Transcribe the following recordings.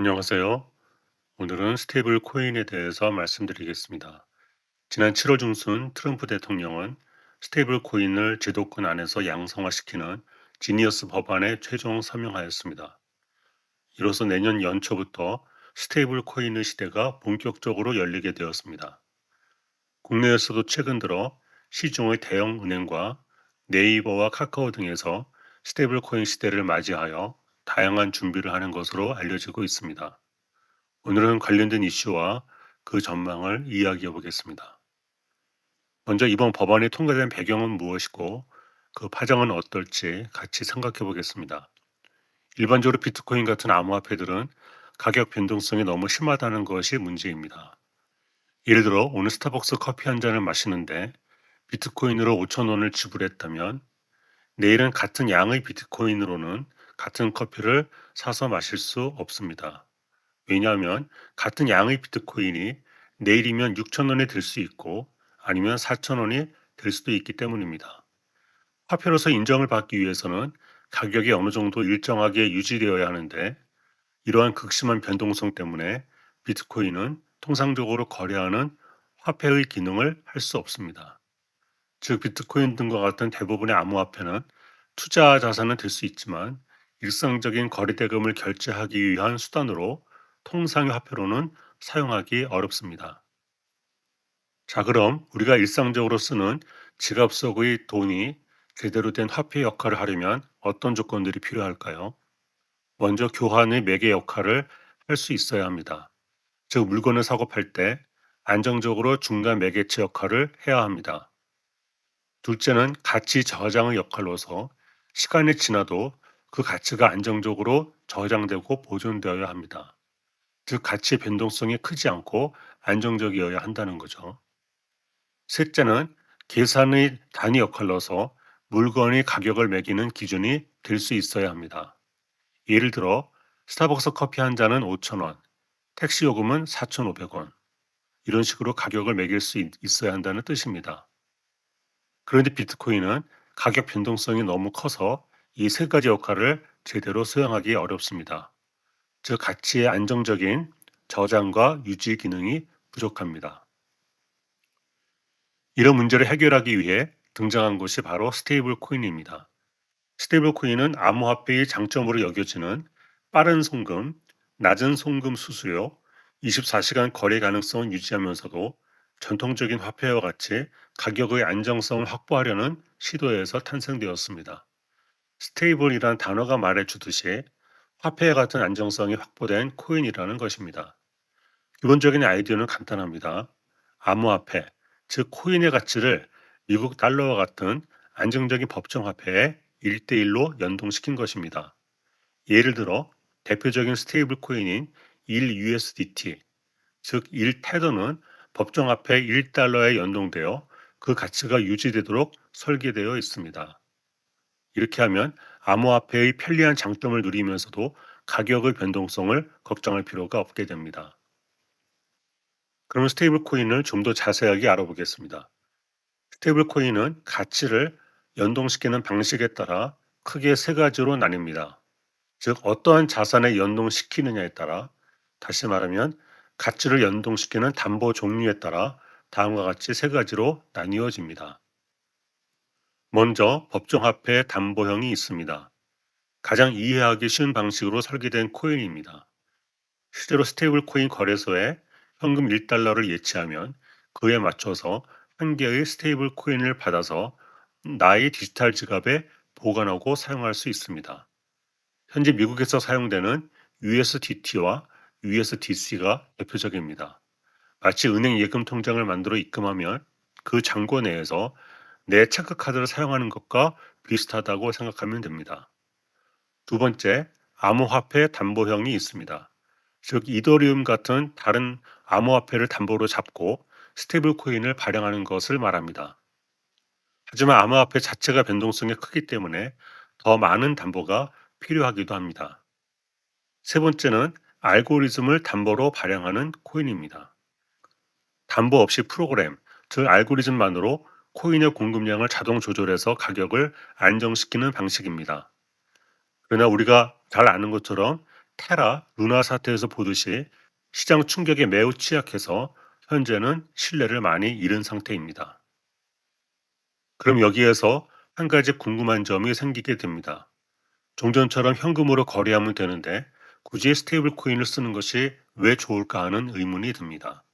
안녕하세요. 오늘은 스테이블 코인에 대해서 말씀드리겠습니다. 지난 7월 중순 트럼프 대통령은 스테이블 코인을 제도권 안에서 양성화시키는 지니어스 법안에 최종 서명하였습니다. 이로써 내년 연초부터 스테이블 코인의 시대가 본격적으로 열리게 되었습니다. 국내에서도 최근 들어 시중의 대형 은행과 네이버와 카카오 등에서 스테이블 코인 시대를 맞이하여 다양한 준비를 하는 것으로 알려지고 있습니다. 오늘은 관련된 이슈와 그 전망을 이야기해 보겠습니다. 먼저 이번 법안이 통과된 배경은 무엇이고 그 파장은 어떨지 같이 생각해 보겠습니다. 일반적으로 비트코인 같은 암호화폐들은 가격 변동성이 너무 심하다는 것이 문제입니다. 예를 들어 오늘 스타벅스 커피 한 잔을 마시는데 비트코인으로 5천 원을 지불했다면 내일은 같은 양의 비트코인으로는 같은 커피를 사서 마실 수 없습니다. 왜냐하면 같은 양의 비트코인이 내일이면 6천 원이 될수 있고 아니면 4천 원이 될 수도 있기 때문입니다. 화폐로서 인정을 받기 위해서는 가격이 어느 정도 일정하게 유지되어야 하는데 이러한 극심한 변동성 때문에 비트코인은 통상적으로 거래하는 화폐의 기능을 할 수 없습니다. 즉 비트코인 등과 같은 대부분의 암호화폐는 투자 자산은 될 수 있지만 일상적인 거래 대금을 결제하기 위한 수단으로 통상의 화폐로는 사용하기 어렵습니다. 자, 그럼 우리가 일상적으로 쓰는 지갑 속의 돈이 제대로 된 화폐 역할을 하려면 어떤 조건들이 필요할까요? 먼저 교환의 매개 역할을 할 수 있어야 합니다. 즉, 물건을 사고 팔 때 안정적으로 중간 매개체 역할을 해야 합니다. 둘째는 가치 저장의 역할로서 시간이 지나도 그 가치가 안정적으로 저장되고 보존되어야 합니다. 즉 가치의 변동성이 크지 않고 안정적이어야 한다는 거죠. 셋째는 계산의 단위 역할로서 물건의 가격을 매기는 기준이 될 수 있어야 합니다. 예를 들어 스타벅스 커피 한 잔은 5,000원, 택시 요금은 4,500원. 이런 식으로 가격을 매길 수 있어야 한다는 뜻입니다. 그런데 비트코인은 가격 변동성이 너무 커서 이 세 가지 역할을 제대로 수행하기 어렵습니다. 즉 가치의 안정적인 저장과 유지 기능이 부족합니다. 이런 문제를 해결하기 위해 등장한 것이 바로 스테이블 코인입니다. 스테이블 코인은 암호화폐의 장점으로 여겨지는 빠른 송금, 낮은 송금 수수료, 24시간 거래 가능성을 유지하면서도 전통적인 화폐와 같이 가격의 안정성을 확보하려는 시도에서 탄생되었습니다. 스테이블이란 단어가 말해주듯이 화폐와 같은 안정성이 확보된 코인이라는 것입니다. 기본적인 아이디어는 간단합니다. 암호화폐, 즉 코인의 가치를 미국 달러와 같은 안정적인 법정 화폐에 1대1로 연동시킨 것입니다. 예를 들어 대표적인 스테이블 코인인 1USDT, 즉 1테더는 법정 화폐 1달러에 연동되어 그 가치가 유지되도록 설계되어 있습니다. 이렇게 하면 암호화폐의 편리한 장점을 누리면서도 가격의 변동성을 걱정할 필요가 없게 됩니다. 그럼 스테이블 코인을 좀 더 자세하게 알아보겠습니다. 스테이블 코인은 가치를 연동시키는 방식에 따라 크게 세 가지로 나뉩니다. 즉 어떠한 자산에 연동시키느냐에 따라 다시 말하면 가치를 연동시키는 담보 종류에 따라 다음과 같이 세 가지로 나뉘어집니다. 먼저 법정 화폐 담보형이 있습니다. 가장 이해하기 쉬운 방식으로 설계된 코인입니다. 실제로 스테이블 코인 거래소에 현금 1달러를 예치하면 그에 맞춰서 한 개의 스테이블 코인을 받아서 나의 디지털 지갑에 보관하고 사용할 수 있습니다. 현재 미국에서 사용되는 USDT와 USDC가 대표적입니다. 마치 은행 예금 통장을 만들어 입금하면 그 잔고 내에서 내 체크 카드를 사용하는 것과 비슷하다고 생각하면 됩니다. 두 번째, 암호화폐 담보형이 있습니다. 즉, 이더리움 같은 다른 암호화폐를 담보로 잡고 스테이블 코인을 발행하는 것을 말합니다. 하지만 암호화폐 자체가 변동성이 크기 때문에 더 많은 담보가 필요하기도 합니다. 세 번째는 알고리즘을 담보로 발행하는 코인입니다. 담보 없이 프로그램, 즉 알고리즘만으로 코인의 공급량을 자동 조절해서 가격을 안정시키는 방식입니다. 그러나 우리가 잘 아는 것처럼 테라, 루나 사태에서 보듯이 시장 충격에 매우 취약해서 현재는 신뢰를 많이 잃은 상태입니다. 그럼 여기에서 한 가지 궁금한 점이 생기게 됩니다. 종전처럼 현금으로 거래하면 되는데 굳이 스테이블 코인을 쓰는 것이 왜 좋을까 하는 의문이 듭니다.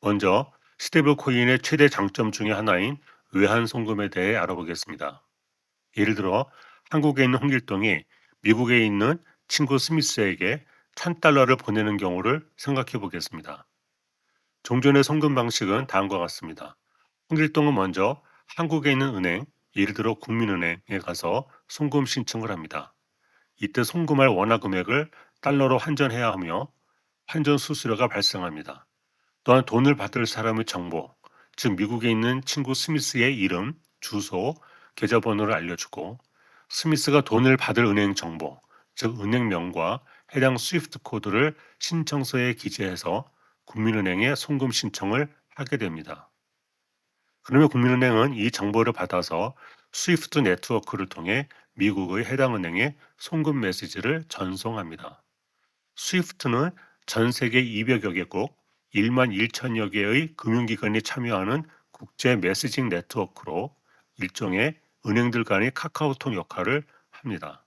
먼저 스테이블 코인의 최대 장점 중의 하나인 외환 송금에 대해 알아보겠습니다. 예를 들어 한국에 있는 홍길동이 미국에 있는 친구 스미스에게 1000달러를 보내는 경우를 생각해 보겠습니다. 종전의 송금 방식은 다음과 같습니다. 홍길동은 먼저 한국에 있는 은행, 예를 들어 국민은행에 가서 송금 신청을 합니다. 이때 송금할 원화 금액을 달러로 환전해야 하며 환전 수수료가 발생합니다. 또한 돈을 받을 사람의 정보, 즉 미국에 있는 친구 스미스의 이름, 주소, 계좌번호를 알려주고 스미스가 돈을 받을 은행 정보, 즉 은행명과 해당 스위프트 코드를 신청서에 기재해서 국민은행에 송금 신청을 하게 됩니다. 그러면 국민은행은 이 정보를 받아서 스위프트 네트워크를 통해 미국의 해당 은행에 송금 메시지를 전송합니다. 스위프트는 전 세계 200여 개국 1만 1천여 개의 금융기관이 참여하는 국제 메시징 네트워크로 일종의 은행들 간의 카카오톡 역할을 합니다.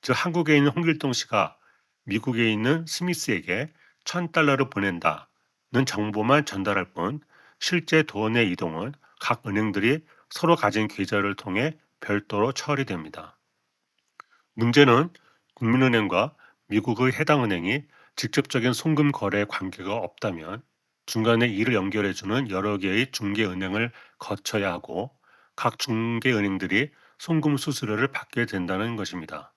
즉 한국에 있는 홍길동 씨가 미국에 있는 스미스에게 1000달러를 보낸다는 정보만 전달할 뿐 실제 돈의 이동은 각 은행들이 서로 가진 계좌를 통해 별도로 처리됩니다. 문제는 국민은행과 미국의 해당 은행이 직접적인 송금 거래 관계가 없다면 중간에 이를 연결해주는 여러 개의 중개은행을 거쳐야 하고 각 중개은행들이 송금 수수료를 받게 된다는 것입니다.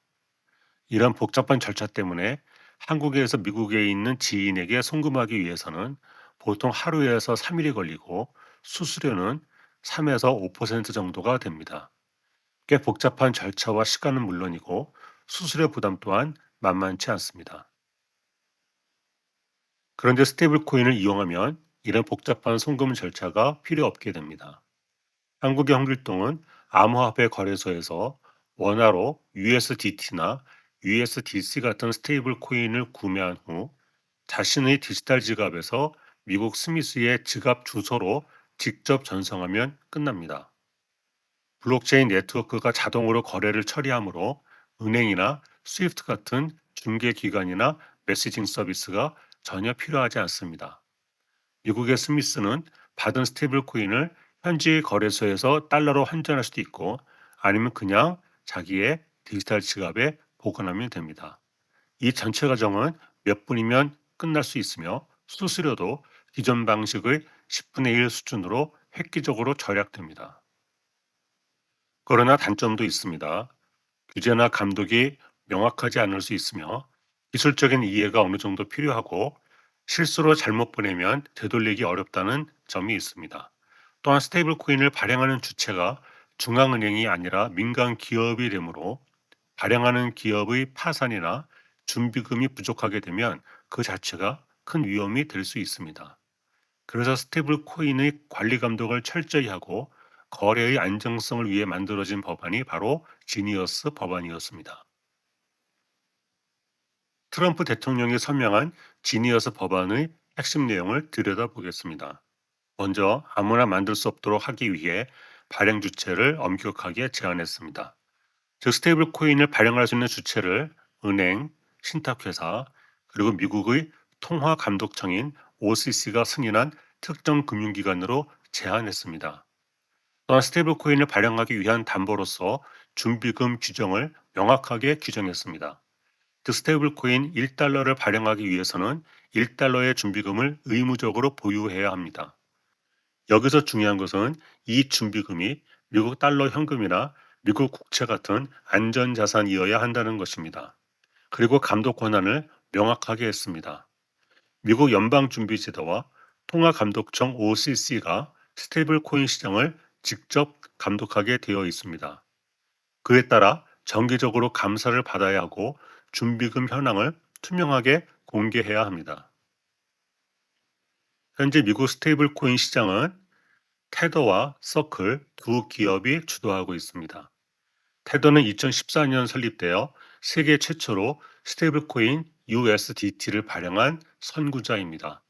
이런 복잡한 절차 때문에 한국에서 미국에 있는 지인에게 송금하기 위해서는 보통 하루에서 3일이 걸리고 수수료는 3에서 5% 정도가 됩니다. 꽤 복잡한 절차와 시간은 물론이고 수수료 부담 또한 만만치 않습니다. 그런데 스테이블 코인을 이용하면 이런 복잡한 송금 절차가 필요 없게 됩니다. 한국의 홍길동은 암호화폐 거래소에서 원화로 USDT나 USDC 같은 스테이블 코인을 구매한 후 자신의 디지털 지갑에서 미국 스미스의 지갑 주소로 직접 전송하면 끝납니다. 블록체인 네트워크가 자동으로 거래를 처리하므로 은행이나 스위프트 같은 중개기관이나 메시징 서비스가 전혀 필요하지 않습니다. 미국의 스미스는 받은 스테이블 코인을 현지 거래소에서 달러로 환전할 수도 있고 아니면 그냥 자기의 디지털 지갑에 보관하면 됩니다. 이 전체 과정은 몇 분이면 끝날 수 있으며 수수료도 기존 방식의 10분의 1 수준으로 획기적으로 절약됩니다. 그러나 단점도 있습니다. 규제나 감독이 명확하지 않을 수 있으며 기술적인 이해가 어느 정도 필요하고 실수로 잘못 보내면 되돌리기 어렵다는 점이 있습니다. 또한 스테이블 코인을 발행하는 주체가 중앙은행이 아니라 민간 기업이 되므로 발행하는 기업의 파산이나 준비금이 부족하게 되면 그 자체가 큰 위험이 될 수 있습니다. 그래서 스테이블 코인의 관리 감독을 철저히 하고 거래의 안정성을 위해 만들어진 법안이 바로 지니어스 법안이었습니다. 트럼프 대통령이 서명한 지니어스 법안의 핵심 내용을 들여다보겠습니다. 먼저 아무나 만들 수 없도록 하기 위해 발행 주체를 엄격하게 제한했습니다. 즉 스테이블 코인을 발행할 수 있는 주체를 은행, 신탁회사, 그리고 미국의 통화감독청인 OCC가 승인한 특정 금융기관으로 제한했습니다. 또한 스테이블 코인을 발행하기 위한 담보로서 준비금 규정을 명확하게 규정했습니다. 즉 스테이블 코인 1달러를 발행하기 위해서는 1달러의 준비금을 의무적으로 보유해야 합니다. 여기서 중요한 것은 이 준비금이 미국 달러 현금이나 미국 국채 같은 안전자산이어야 한다는 것입니다. 그리고 감독 권한을 명확하게 했습니다. 미국 연방준비제도와 통화감독청 OCC가 스테이블 코인 시장을 직접 감독하게 되어 있습니다. 그에 따라 정기적으로 감사를 받아야 하고 준비금 현황을 투명하게 공개해야 합니다. 현재 미국 스테이블 코인 시장은 테더와 서클 두 기업이 주도하고 있습니다. 테더는 2014년 설립되어 세계 최초로 스테이블 코인 USDT를 발행한 선구자입니다.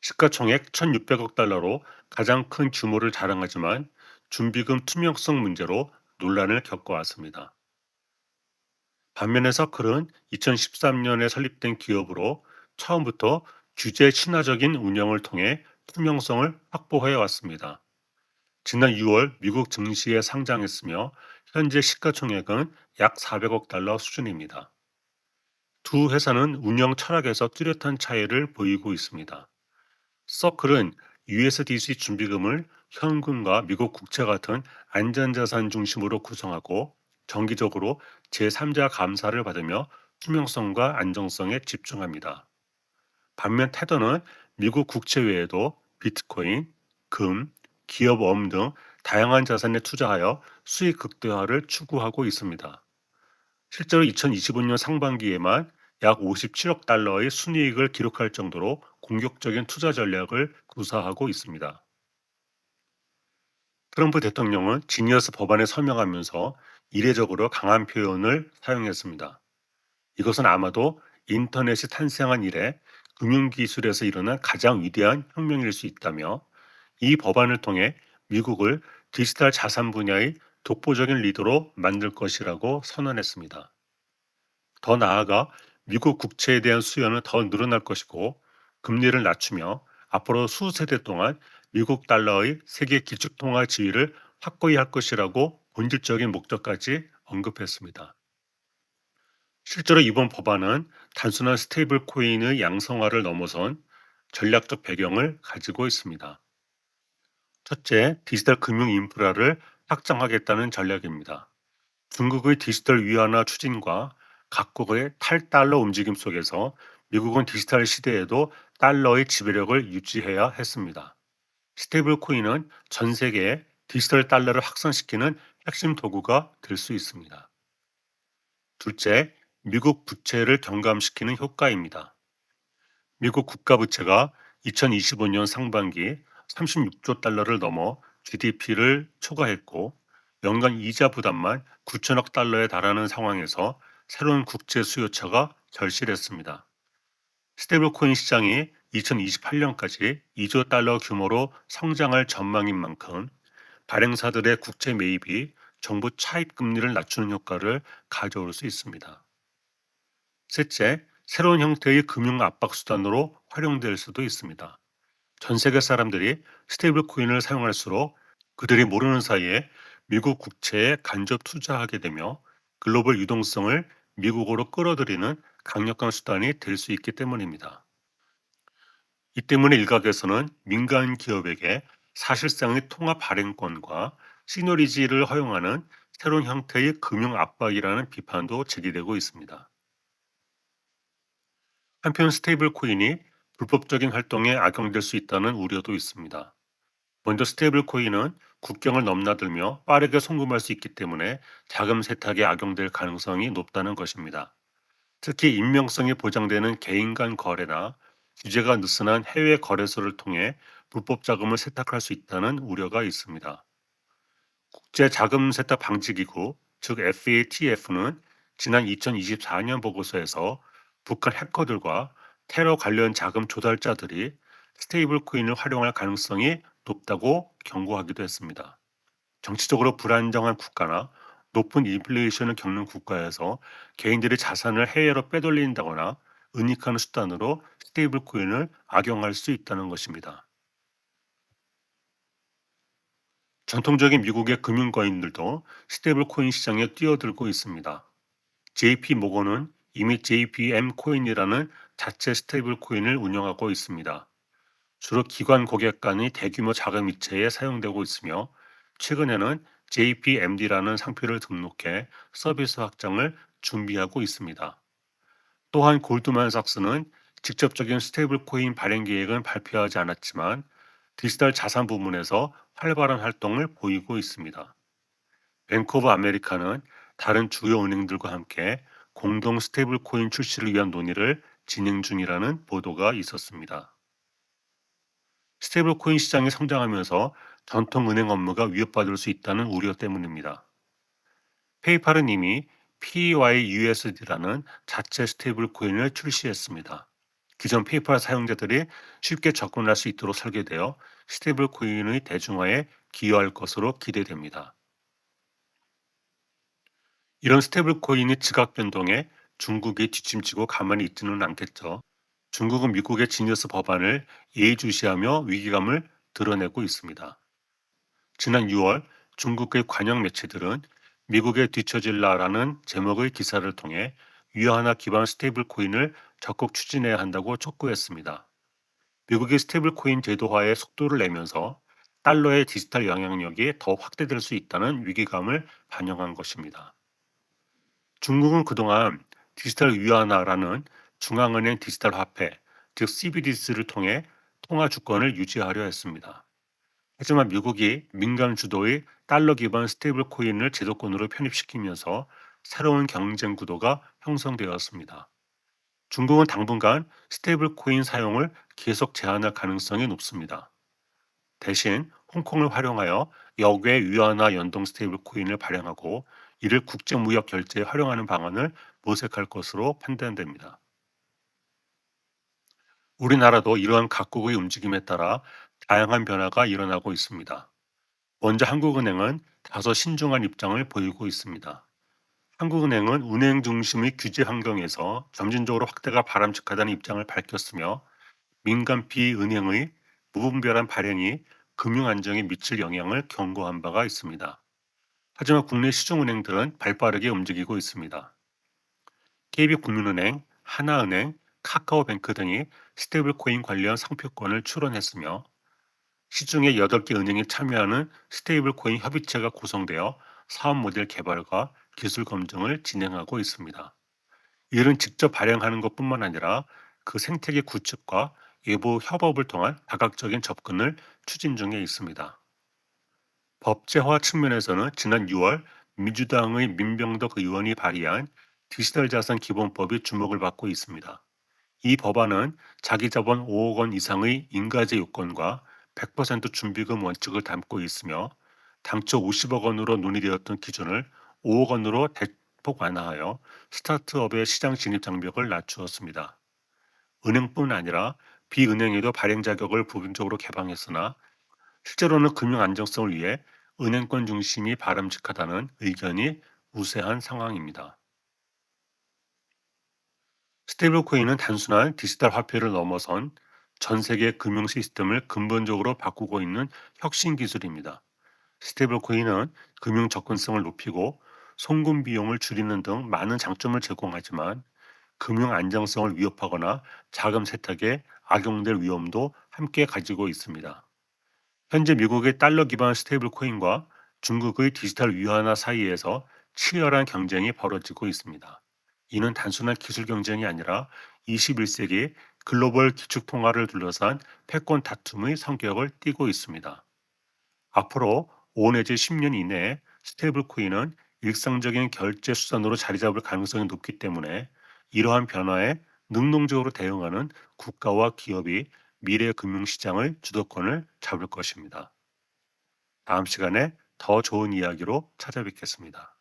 시가총액 1,600억 달러로 가장 큰 규모를 자랑하지만 준비금 투명성 문제로 논란을 겪어왔습니다. 반면에 서클은 2013년에 설립된 기업으로 처음부터 규제 친화적인 운영을 통해 투명성을 확보해 왔습니다. 지난 6월 미국 증시에 상장했으며 현재 시가총액은 약 400억 달러 수준입니다. 두 회사는 운영 철학에서 뚜렷한 차이를 보이고 있습니다. 서클은 USDC 준비금을 현금과 미국 국채 같은 안전자산 중심으로 구성하고 정기적으로 제3자 감사를 받으며 투명성과 안정성에 집중합니다. 반면 테더는 미국 국채 외에도 비트코인, 금, 기업어음 등 다양한 자산에 투자하여 수익 극대화를 추구하고 있습니다. 실제로 2025년 상반기에만 약 57억 달러의 순이익을 기록할 정도로 공격적인 투자 전략을 구사하고 있습니다. 트럼프 대통령은 지니어스 법안에 서명하면서 이례적으로 강한 표현을 사용했습니다. 이것은 아마도 인터넷이 탄생한 이래 금융기술에서 일어난 가장 위대한 혁명일 수 있다며 이 법안을 통해 미국을 디지털 자산 분야의 독보적인 리더로 만들 것이라고 선언했습니다. 더 나아가 미국 국채에 대한 수요는 더 늘어날 것이고 금리를 낮추며 앞으로 수세대 동안 미국 달러의 세계 기축통화 지위를 확고히 할 것이라고 본질적인 목적까지 언급했습니다. 실제로 이번 법안은 단순한 스테이블 코인의 양성화를 넘어선 전략적 배경을 가지고 있습니다. 첫째, 디지털 금융 인프라를 확장하겠다는 전략입니다. 중국의 디지털 위안화 추진과 각국의 탈달러 움직임 속에서 미국은 디지털 시대에도 달러의 지배력을 유지해야 했습니다. 스테이블 코인은 전 세계에 디지털 달러를 확산시키는 핵심 도구가 될 수 있습니다. 둘째, 미국 부채를 경감시키는 효과입니다. 미국 국가 부채가 2025년 상반기 36조 달러를 넘어 GDP를 초과했고 연간 이자 부담만 9천억 달러에 달하는 상황에서 새로운 국제 수요처가 절실했습니다. 스테이블코인 시장이 2028년까지 2조 달러 규모로 성장할 전망인 만큼 발행사들의 국채 매입이 정부 차입 금리를 낮추는 효과를 가져올 수 있습니다. 셋째, 새로운 형태의 금융 압박 수단으로 활용될 수도 있습니다. 전 세계 사람들이 스테이블 코인을 사용할수록 그들이 모르는 사이에 미국 국채에 간접 투자하게 되며 글로벌 유동성을 미국으로 끌어들이는 강력한 수단이 될 수 있기 때문입니다. 이 때문에 일각에서는 민간 기업에게 사실상의 통합 발행권과 시너리지를 허용하는 새로운 형태의 금융 압박이라는 비판도 제기되고 있습니다. 한편 스테이블 코인이 불법적인 활동에 악용될 수 있다는 우려도 있습니다. 먼저 스테이블 코인은 국경을 넘나들며 빠르게 송금할 수 있기 때문에 자금 세탁에 악용될 가능성이 높다는 것입니다. 특히 익명성이 보장되는 개인 간 거래나 규제가 느슨한 해외 거래소를 통해 불법 자금을 세탁할 수 있다는 우려가 있습니다. 국제 자금 세탁 방지 기구, 즉 FATF는 지난 2024년 보고서에서 북한 해커들과 테러 관련 자금 조달자들이 스테이블 코인을 활용할 가능성이 높다고 경고하기도 했습니다. 정치적으로 불안정한 국가나 높은 인플레이션을 겪는 국가에서 개인들의 자산을 해외로 빼돌린다거나 은닉하는 수단으로 스테이블 코인을 악용할 수 있다는 것입니다. 전통적인 미국의 금융거인들도 스테이블 코인 시장에 뛰어들고 있습니다. JP 모건은 이미 JPM 코인이라는 자체 스테이블 코인을 운영하고 있습니다. 주로 기관 고객 간의 대규모 자금 이체에 사용되고 있으며 최근에는 JPMD라는 상표를 등록해 서비스 확장을 준비하고 있습니다. 또한 골드만삭스는 직접적인 스테이블 코인 발행 계획은 발표하지 않았지만 디지털 자산 부문에서 활발한 활동을 보이고 있습니다. 뱅크 오브 아메리카는 다른 주요 은행들과 함께 공동 스테이블 코인 출시를 위한 논의를 진행 중이라는 보도가 있었습니다. 스테이블 코인 시장이 성장하면서 전통 은행 업무가 위협받을 수 있다는 우려 때문입니다. 페이팔은 이미 PYUSD라는 자체 스테이블 코인을 출시했습니다. 기존 페이팔 사용자들이 쉽게 접근할 수 있도록 설계되어 스테이블 코인의 대중화에 기여할 것으로 기대됩니다. 이런 스테이블 코인의 지각 변동에 중국이 뒷짐지고 가만히 있지는 않겠죠. 중국은 미국의 지니어스 법안을 예의주시하며 위기감을 드러내고 있습니다. 지난 6월 중국의 관영 매체들은 미국의 뒤처질라라는 제목의 기사를 통해 위안화 기반 스테이블 코인을 적극 추진해야 한다고 촉구했습니다. 미국의 스테이블 코인 제도화에 속도를 내면서 달러의 디지털 영향력이 더 확대될 수 있다는 위기감을 반영한 것입니다. 중국은 그동안 디지털 위안화라는 중앙은행 디지털 화폐, 즉 CBDC를 통해 통화 주권을 유지하려 했습니다. 하지만 미국이 민간 주도의 달러 기반 스테이블 코인을 제도권으로 편입시키면서 새로운 경쟁 구도가 형성되었습니다. 중국은 당분간 스테이블 코인 사용을 계속 제한할 가능성이 높습니다. 대신 홍콩을 활용하여 역외 위안화 연동 스테이블 코인을 발행하고 이를 국제무역 결제에 활용하는 방안을 모색할 것으로 판단됩니다. 우리나라도 이러한 각국의 움직임에 따라 다양한 변화가 일어나고 있습니다. 먼저 한국은행은 다소 신중한 입장을 보이고 있습니다. 한국은행은 은행 중심의 규제 환경에서 점진적으로 확대가 바람직하다는 입장을 밝혔으며 민간 비 은행의 무분별한 발행이 금융 안정에 미칠 영향을 경고한 바가 있습니다. 하지만 국내 시중은행들은 발빠르게 움직이고 있습니다. KB국민은행, 하나은행, 카카오뱅크 등이 스테이블 코인 관련 상표권을 출원했으며 시중에 8개 은행이 참여하는 스테이블 코인 협의체가 구성되어 사업 모델 개발과 기술 검증을 진행하고 있습니다. 이는 직접 발행하는 것뿐만 아니라 그 생태계 구축과 외부 협업을 통한 다각적인 접근을 추진 중에 있습니다. 법제화 측면에서는 지난 6월 민주당의 민병덕 의원이 발의한 디지털 자산 기본법이 주목을 받고 있습니다. 이 법안은 자기 자본 5억 원 이상의 인가제 요건과 100% 준비금 원칙을 담고 있으며 당초 50억 원으로 논의되었던 기준을 5억 원으로 대폭 완화하여 스타트업의 시장 진입 장벽을 낮추었습니다. 은행뿐 아니라 비은행에도 발행 자격을 부분적으로 개방했으나 실제로는 금융 안정성을 위해 은행권 중심이 바람직하다는 의견이 우세한 상황입니다. 스테이블 코인은 단순한 디지털 화폐를 넘어선 전 세계 금융 시스템을 근본적으로 바꾸고 있는 혁신 기술입니다. 스테이블 코인은 금융 접근성을 높이고 송금 비용을 줄이는 등 많은 장점을 제공하지만 금융 안정성을 위협하거나 자금 세탁에 악용될 위험도 함께 가지고 있습니다. 현재 미국의 달러 기반 스테이블 코인과 중국의 디지털 위안화 사이에서 치열한 경쟁이 벌어지고 있습니다. 이는 단순한 기술 경쟁이 아니라 21세기 글로벌 기축 통화를 둘러싼 패권 다툼의 성격을 띠고 있습니다. 앞으로 5 내지 10년 이내에 스테이블 코인은 일상적인 결제 수단으로 자리 잡을 가능성이 높기 때문에 이러한 변화에 능동적으로 대응하는 국가와 기업이 미래 금융시장의 주도권을 잡을 것입니다. 다음 시간에 더 좋은 이야기로 찾아뵙겠습니다.